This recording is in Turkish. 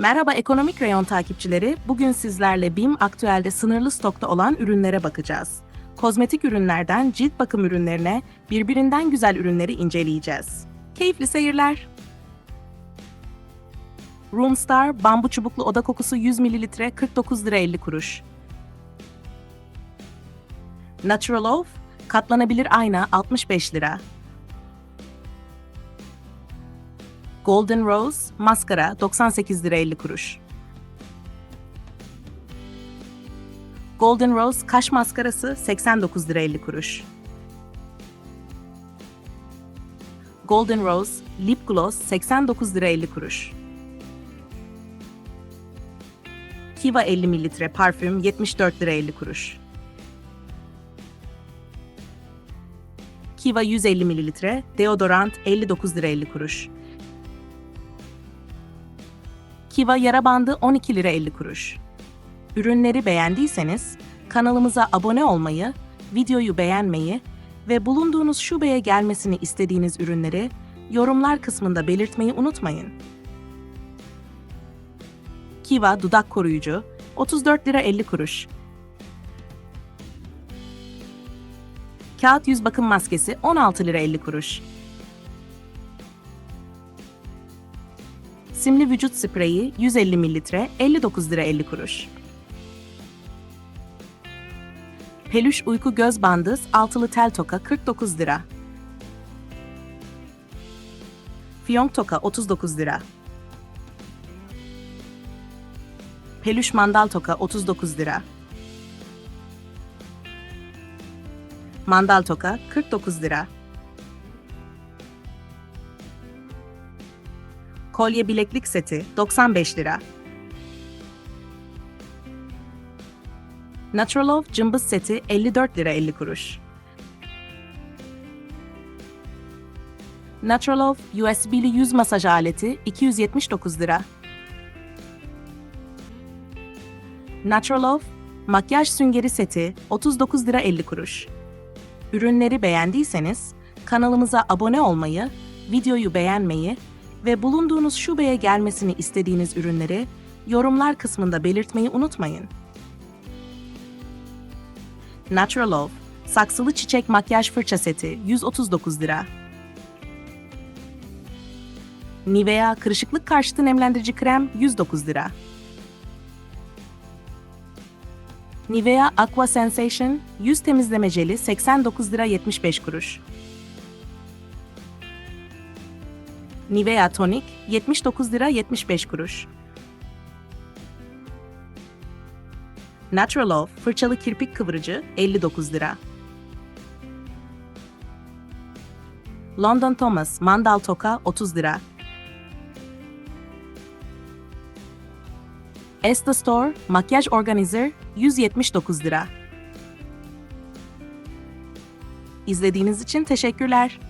Merhaba ekonomik reyon takipçileri. Bugün sizlerle BİM aktüelde sınırlı stokta olan ürünlere bakacağız. Kozmetik ürünlerden cilt bakım ürünlerine birbirinden güzel ürünleri inceleyeceğiz. Keyifli seyirler. Roomstar bambu çubuklu oda kokusu 100 ml 49 lira 50 kuruş. Natural Oath katlanabilir ayna 65 lira. Golden Rose maskara 98 lira 50 kuruş. Golden Rose kaş maskarası 89 lira 50 kuruş. Golden Rose lip gloss 89 lira 50 kuruş. Kiva 50 mililitre parfüm 74 lira 50 kuruş. Kiva 150 mililitre deodorant 59 lira 50 kuruş. Kiva yara bandı 12 lira 50 kuruş. Ürünleri beğendiyseniz kanalımıza abone olmayı, videoyu beğenmeyi ve bulunduğunuz şubeye gelmesini istediğiniz ürünleri yorumlar kısmında belirtmeyi unutmayın. Kiva dudak koruyucu 34 lira 50 kuruş. Kağıt yüz bakım maskesi 16 lira 50 kuruş. Simli vücut spreyi 150 mililitre 59 lira 50 kuruş. Peluş uyku göz bandı altılı tel toka 49 lira. Fiyonk toka 39 lira. Peluş mandal toka 39 lira. Mandal toka 49 lira. Kolye bileklik seti 95 lira. Naturalov cımbız seti 54 lira 50 kuruş. Naturalov USB'li yüz masaj aleti 279 lira. Naturalov makyaj süngeri seti 39 lira 50 kuruş. Ürünleri beğendiyseniz kanalımıza abone olmayı, videoyu beğenmeyi ve bulunduğunuz şubeye gelmesini istediğiniz ürünleri yorumlar kısmında belirtmeyi unutmayın. Natural Love, saksılı çiçek makyaj fırça seti 139 lira. Nivea kırışıklık karşıtı nemlendirici krem 109 lira. Nivea Aqua Sensation yüz temizleme jeli 89 lira 75 kuruş. Nivea Tonic 79 lira 75 kuruş. Natural Of fırçalı kirpik kıvırıcı 59 lira. London Thomas mandal toka 30 lira. Estee Store makyaj organizer 179 lira. İzlediğiniz için teşekkürler.